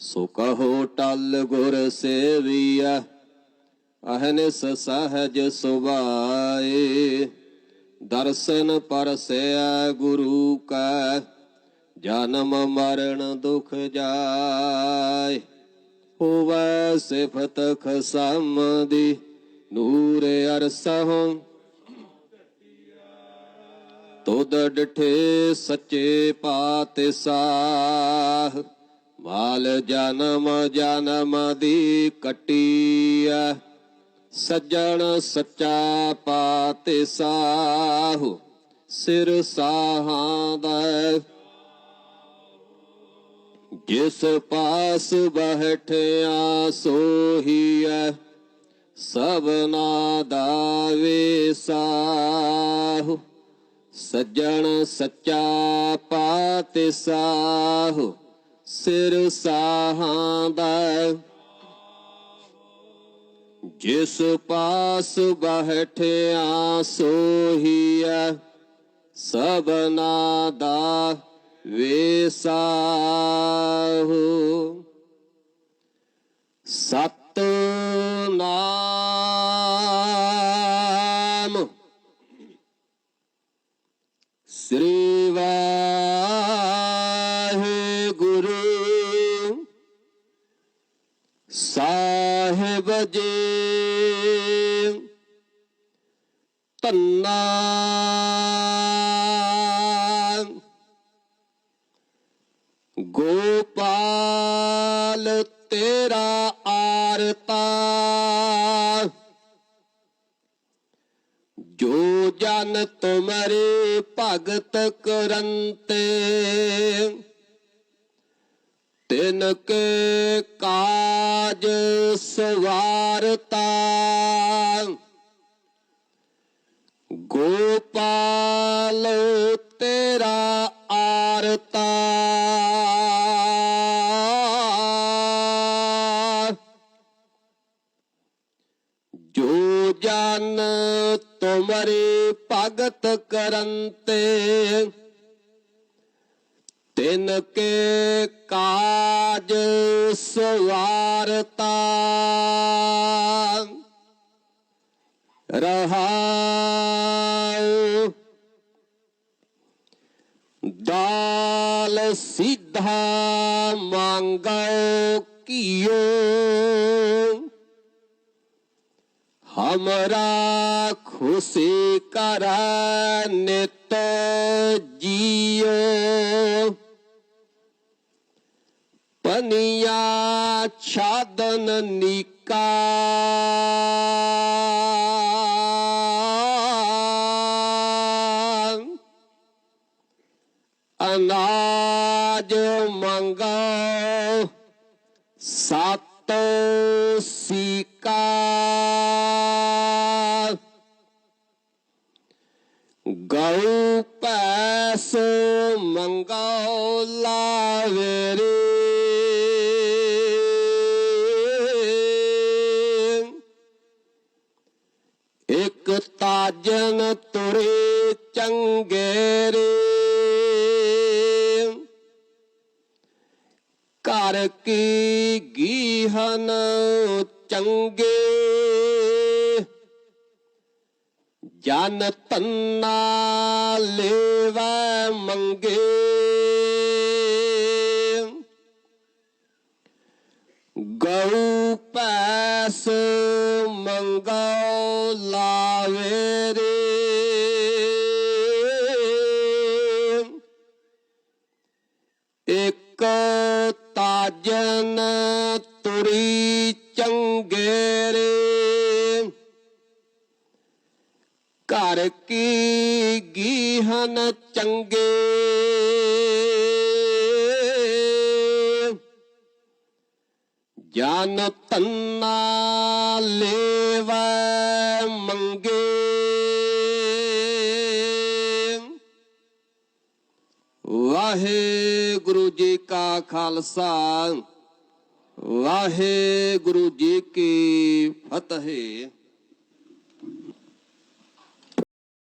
ਸੋ ਕਹੋ ਟਲ ਗੁਰ ਸੇਵੀਆ ਅਹਨਿਸ ਸਹਜ ਸੁਭਾਏ। ਦਰਸ਼ਨ ਪਰਸੈ ਗੁਰੂ ਕਾ, ਜਨਮ ਮਰਨ ਦੁਖ ਜਾਏ। ਹੋਵੈ ਸਿਫਤ ਖਸਮ ਦੀ ਨੂਰ ਅਰਸਹੁ ਤੁਧ ਡਿਠੇ ਸੱਚੇ ਪਾਤਸ਼ਾਹ ਵਾਲ ਜਨਮ ਜਨਮ ਦੀ ਕਟੀਆ ਸੱਜਣ ਸੱਚਾ ਪਾਤਸ਼ਾਹ ਸਿਰ ਸਾਹਾਂ ਦਾ ਜਿਸ ਪਾਸ ਬਹਿਠਿਆ ਸੋਹੀਐ ਸਭਨਾ ਦਾ ਵੇਸਾਹੁ ਸੱਜਣ ਸੱਚਾ ਪਾਤਸ਼ਾਹ ਸਿਰ ਸਾਹਾਂ ਦਾ ਜਿਸ ਪਾਸ ਬਹਿਠਿਆ ਸੋਹੀਐ ਸਭਨਾ ਦਾ ਵੇਸਾਹੁ। ਸਤ ਨਾਮ ਸ੍ਰੀ ਵਾਹਿਗੁਰੂ ਸਾਹਿਬ ਜੀ ਤੰਨਾ ਗੋਪਾਲ ਤੇਰਾ ਆਰਤਾ। ਜੋ ਜਨ ਤੁਮਰੇ ਭਗਤ ਕਰੰਤੇ। ਤਿਨ ਕੇ ਕਾਜ ਸਵਾਰਤਾ। ਗੋਪਾਲ ਤੇਰਾ ਆਰਤਾ। ਜੋ ਜਨ ਤੁਮਰੇ ਭਗਤ ਕਰੰਤੇ ਤਿਨ ਕੇ ਕਾਜ ਸਵਾਰਤਾ। ਰਹਾਉ ਦਾਲ ਸਿੱਧਾ ਮੰਗੋ ਕੀਓ। ਹਮਰਾ ਖੁਸ਼ੀ ਕਰ ਨਿਤ ਜੀਓ। ਛਾਦਨ ਨਿਕਾ। ਅਨਾਜ ਮੰਗੋ ਸਤ ਸੀਕਾ। ਗਉ ਪੈਸ ਮੰਗੋ ਲਾਵੇਰੇ ਇਕ ਤਾਜਨ ਤੁਰੇ ਚੰਗੇਰੇ ਘਰ ਕੀ ਗੀਹਨ ਚੰਗੇ। ਜਨ ਤੰਨਾ ਲੇਵਾ ਮੰਗੇ। ਗਉ ਪੈਸ ਮੰਗੋ ਲਾਵੇ ਰੇ ਇਕ ਤਾਜਨ ਤੁਰੀ ਚੰਗੇ ਰੇ ਘਰ ਕੀ ਗੀਹਨ ਚੰਗੇ। ਜਨ ਤੰਨਾ ਲੇਵੈ ਮੰਗੇ ਵਾਹਿਗੁਰੂ ਜੀ ਕਾ ਖਾਲਸਾ ਵਾਹਿਗੁਰੂ ਜੀ ਕੀ ਫਤਿਹ